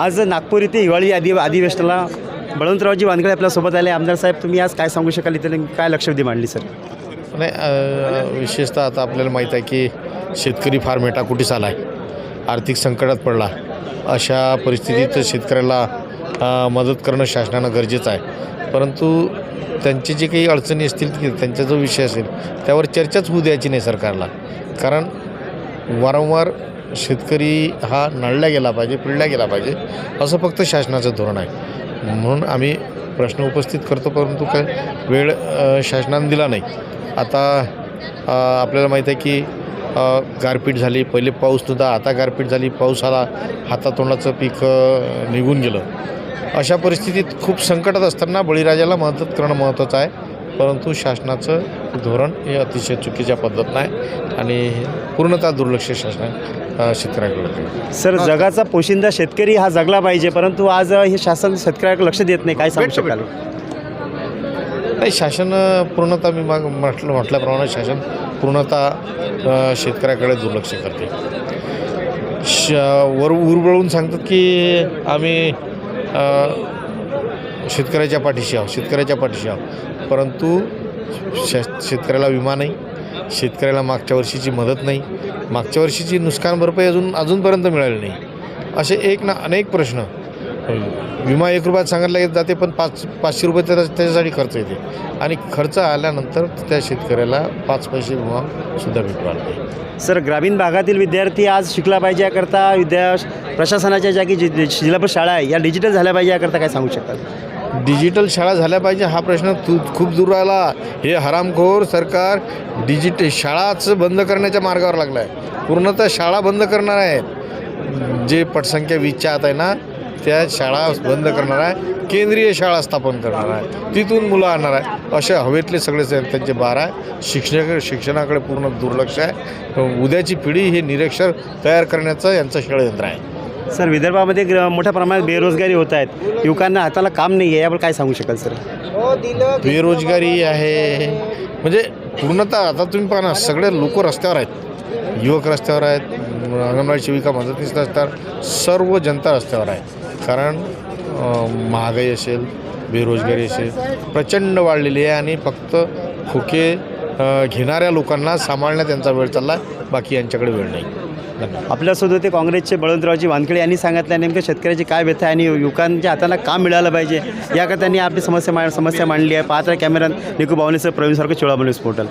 आज नागपूर इथे हिवाळी अधि अधिवेशनाला बळवंतरावजी वानखळे आपल्यासोबत आले. आमदार साहेब तुम्ही आज काय सांगू शकाल इथे? काय लक्षवेधी मांडली सर? नाही विशेषतः आता आपल्याला माहीत आहे की शेतकरी फार मेटाकुटीस आला आहे आर्थिक संकटात पडला. अशा परिस्थितीत शेतकऱ्याला मदत करणं शासनानं गरजेचं आहे. परंतु त्यांची जे काही अडचणी असतील की त्यांचा जो विषय असेल त्यावर चर्चाच होऊ द्यायची नाही सरकारला. कारण वारंवार शेतकरी हा नळला गेला पाहिजे पिळला गेला पाहिजे असं फक्त शासनाचं धोरण आहे. म्हणून आम्ही प्रश्न उपस्थित करतो परंतु काय वेळ शासनानं दिला नाही. आता आपल्याला माहीत आहे की गारपीट झाली पहिले पाऊस नव्हता आता गारपीट झाली पाऊस आला हातातोंडाचं पीक निघून गेलं. अशा परिस्थितीत खूप संकटात असताना बळीराजाला मदत करणं महत्त्वाचं आहे. परंतु शासनाचं धोरण हे अतिशय चुकीच्या पद्धतीनं आहे आणि पूर्णतः दुर्लक्ष शासन शेतकऱ्याकडे. सर जगाचा पोशिंदा शेतकरी हा जगला पाहिजे परंतु आज हे शासन शेतकऱ्याकडे लक्ष देत नाही. काय सांगू शकाल? नाही शासन पूर्णतः मी माग म्हटलं म्हटल्याप्रमाणे शासन पूर्णतः शेतकऱ्याकडे दुर्लक्ष करते. श वर उरबळून सांगतात की आम्ही शेतकऱ्याच्या पाठीशी आहोत शेतकऱ्याच्या पाठीशी आहोत परंतु शे शेतकऱ्याला विमा नाही शेतकऱ्याला मागच्या वर्षीची मदत नाही मागच्या वर्षीची नुकसान भरपाई अजून अजूनपर्यंत मिळाली नाही. असे एक ना अनेक प्रश्न. विमा एक रुपयात सांगितलं जाते पण पाच पाचशे रुपये त्याचा त्याच्यासाठी खर्च येते. आणि खर्च आल्यानंतर त्या शेतकऱ्याला पाच पैसे विमा सुद्धा भेटू लागते नाही. सर ग्रामीण भागातील विद्यार्थी आज शिकला पाहिजे याकरता विद्या प्रशासनाच्या ज्या की जि- जिल्हा शाळा आहे या डिजिटल झाल्या पाहिजे याकरता काय सांगू शकतात डिजिटल शाळा झाल्या पाहिजे हा प्रश्न तू खूप दूर राहिला. हे हरामखोर सरकार डिजिटल शाळाच बंद करण्याच्या मार्गावर लागला आहे पूर्णतः शाळा बंद करणार आहे जे पटसंख्या वीसच्या आत आहे ना त्या शाळा बंद करणार आहे. केंद्रीय शाळा स्थापन करणार आहे. तिथून मुलं आणणार आहे. असे हवेतले सगळे त्यांचे बार आहे. शिक्षक शिक्षणाकडे पूर्ण दुर्लक्ष आहे. उद्याची पिढी हे निरक्षर तयार करण्याचं यांचं षडयंत्र आहे. सर विदर्भामध्ये ग्र- मोठ्या प्रमाणात बेरोजगारी होत आहेत. युवकांना हाताला काम नाही आहे यावर काय सांगू शकाल सर? बेरोजगारी आहे. म्हणजे पूर्णतः आता तुम्ही पाहा ना सगळे लोक रस्त्यावर आहेत. युवक रस्त्यावर आहेत अंगणवाडी सेविका मदतनीस रस्त्यावर सर्व जनता रस्त्यावर आहे. कारण अं, महागाई असेल बेरोजगारी असेल प्रचंड वाढलेली आहे आणि फक्त खोके अं, घेणाऱ्या लोकांना सांभाळण्यात त्यांचा वेळ चालला आहे बाकी यांच्याकडे वेळ नाही. धन्यवाद. आपल्यासोबत काँग्रेसचे बळवंतरावजी वानखेडे. यांनी सांगितलं नेमकं शेतकऱ्याची काय व्यथा आहे आणि युवकांच्या हाताला काम मिळालं पाहिजे? याकरता त्यांनी आपली समस्या मा समस्या मांडली आहे. पात्र कॅमेरा निकू बावनेसर प्रवीण सारखं चोळा पोर्टल.